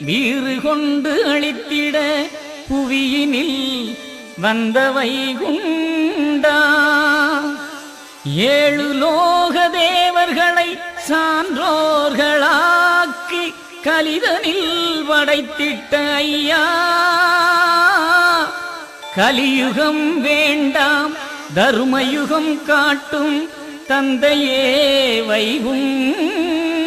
வீறு கொண்டு அழித்திட புவியினில் வந்தவை குண்டா ஏழு லோக தேவர்களை சான்றோர்களாக்கி கலிதனில் படைத்திட்ட ஐயா. கலியுகம் வேண்டாம் தருமயுகம் காட்டும் தந்தையே வைகுண்டா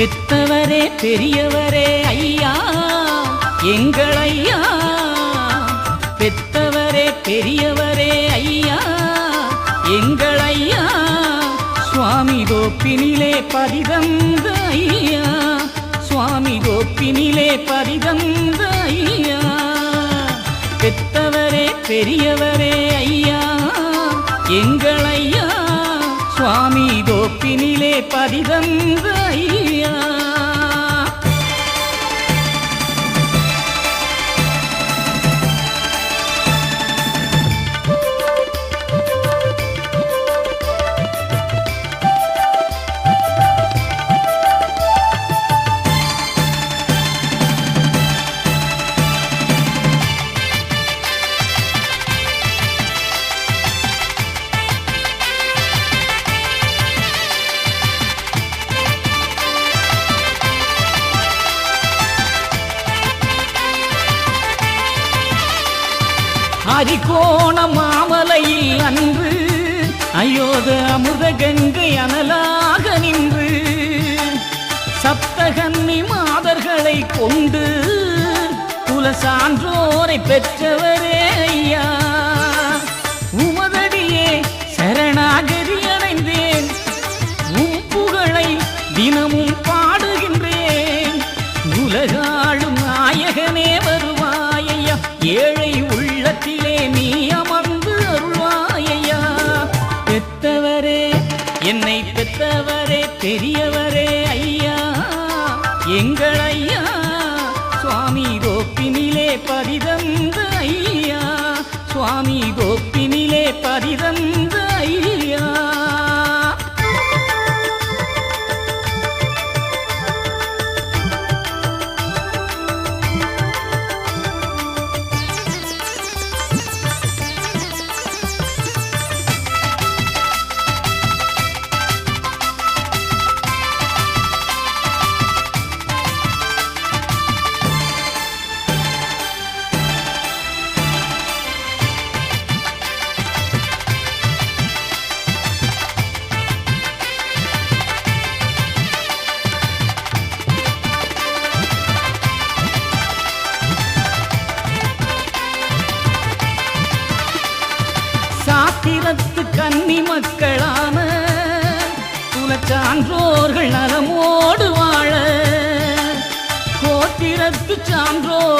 பெத்தவரே பெரியவரே ஐயா எங்கள் ஐயா. பெத்தவரே பெரியவரே ஐயா எங்கள் ஐயா. சுவாமி கோப்பினிலே பதிதந்த ஐயா சுவாமி கோப்பினிலே பதிதந்த ஐயா. பெத்தவரே பெரியவரே ஐயா எங்கள் ஐயா. சுவாமி தோப்பினிலே பதிதந்த ஐயா. அரிகோண மாமலையில் அன்று அயோத அமுத கங்கை அனலாக நின்று. சப்தகன்னி மாதர்களை கொண்டு குல சான்றோரை பெற்றவரே ஐயா. உமதடியே சரணாகதி அடைந்தேன். உம் புகழை தினமும் பாடுகின்றேன். உலகாளும் நாயகனேவர் பெரியவரே ஐயா எங்கள் ஐயா சுவாமி கோப்பினிலே பதிதந்த ஐயா சுவாமி கோப்பினிலே பதிதந்த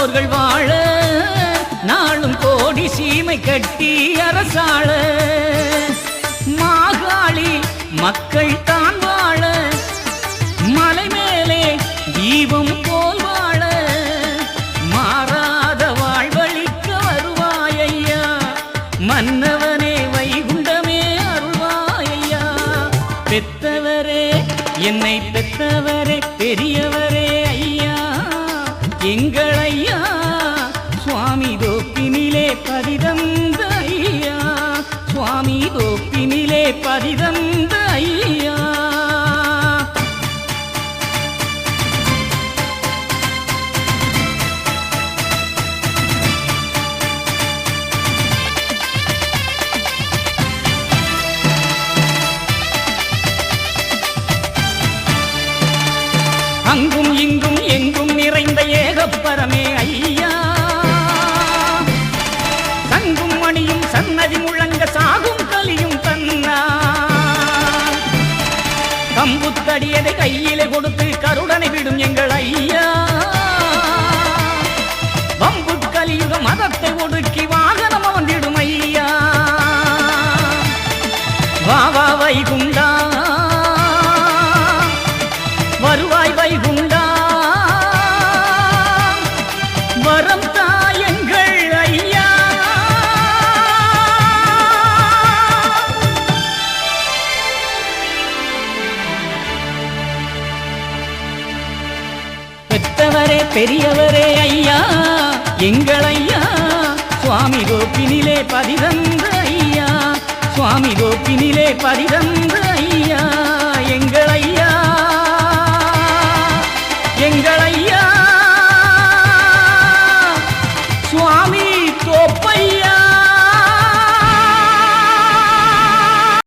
சான்றோர்கள் வாழ நாளும் கோடி சீமை கட்டி அரசாள. மாகாளி மக்கள் தான் வாழ மலை மேலே தீபம் போல் வாழ. மாறாத வாழ்வழிக்க வருவாயையா மன்னவனே வைகுண்டமே அருள்வாயையா. பெத்தவரே என்னை பெத்தவரே பெரியவரே எங்களையா? சுவாமி தோப்பினிலே பதிதந்த ஐயா சுவாமி தோப்பினிலே பதிதந்த வேதப்பரமே ஐயா. தங்கும் மணியும் சன்னதி முழங்க சாகும் கலியும் தன்னா. கம்புத்தடியதை கையிலே கொடுத்து கருடனை விடும் எங்கள் ஐயா. வம்பு கலியுக மதத்தை ஒடுக்கி வாகனம் அவந்திடும் ஐயா. வாவா வைகுண்டா. பரிதம்